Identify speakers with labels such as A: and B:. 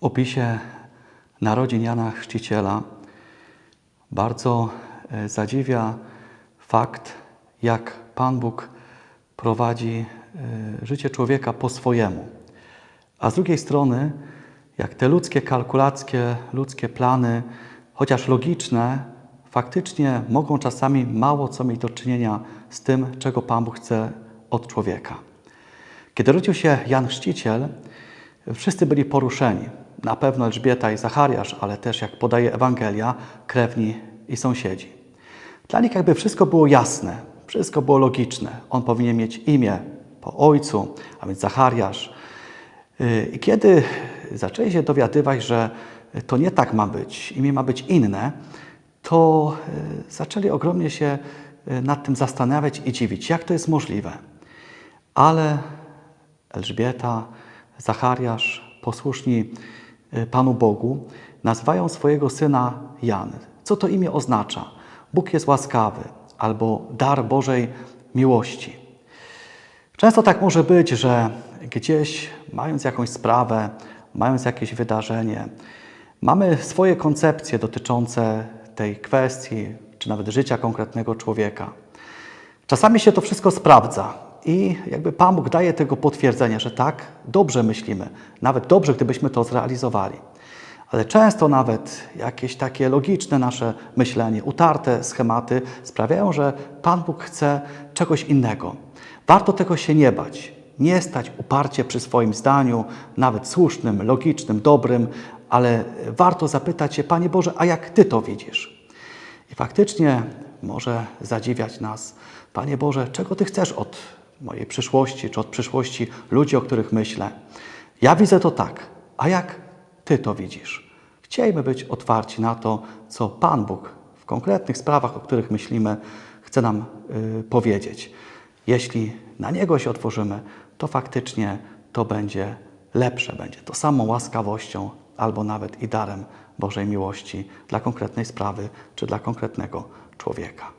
A: opisie narodzin Jana Chrzciciela bardzo e, zadziwia fakt, jak Pan Bóg prowadzi e, życie człowieka po swojemu. A z drugiej strony, jak te ludzkie kalkulacje, ludzkie plany, chociaż logiczne, faktycznie mogą czasami mało co mieć do czynienia z tym, czego Pan Bóg chce od człowieka. Kiedy rodził się Jan Chrzciciel, wszyscy byli poruszeni. Na pewno Elżbieta i Zachariasz, ale też, jak podaje Ewangelia, krewni i sąsiedzi. Dla nich jakby wszystko było jasne, wszystko było logiczne. On powinien mieć imię po ojcu, a więc Zachariasz. Yy, I kiedy zaczęli się dowiadywać, że to nie tak ma być, imię ma być inne, to yy, zaczęli ogromnie się yy, nad tym zastanawiać i dziwić, jak to jest możliwe. Ale Elżbieta, Zachariasz, posłuszni y, Panu Bogu, nazywają swojego syna Jan. Co to imię oznacza? Bóg jest łaskawy albo dar Bożej miłości. Często tak może być, że gdzieś mając jakąś sprawę, mając jakieś wydarzenie, mamy swoje koncepcje dotyczące tej kwestii, czy nawet życia konkretnego człowieka. Czasami się to wszystko sprawdza i jakby Pan Bóg daje tego potwierdzenie, że tak, dobrze myślimy, nawet dobrze, gdybyśmy to zrealizowali. Ale często nawet jakieś takie logiczne nasze myślenie, utarte schematy sprawiają, że Pan Bóg chce czegoś innego. Warto tego się nie bać, nie stać uparcie przy swoim zdaniu, nawet słusznym, logicznym, dobrym, ale warto zapytać się, Panie Boże, a jak Ty to widzisz? I faktycznie może zadziwiać nas, Panie Boże, czego Ty chcesz od mojej przyszłości, czy od przyszłości ludzi, o których myślę? Ja widzę to tak, a jak Ty to widzisz? Chciejmy być otwarci na to, co Pan Bóg w konkretnych sprawach, o których myślimy, chce nam y, powiedzieć. Jeśli na Niego się otworzymy, to faktycznie to będzie lepsze, będzie to samą łaskawością albo nawet i darem Bożej miłości dla konkretnej sprawy czy dla konkretnego człowieka.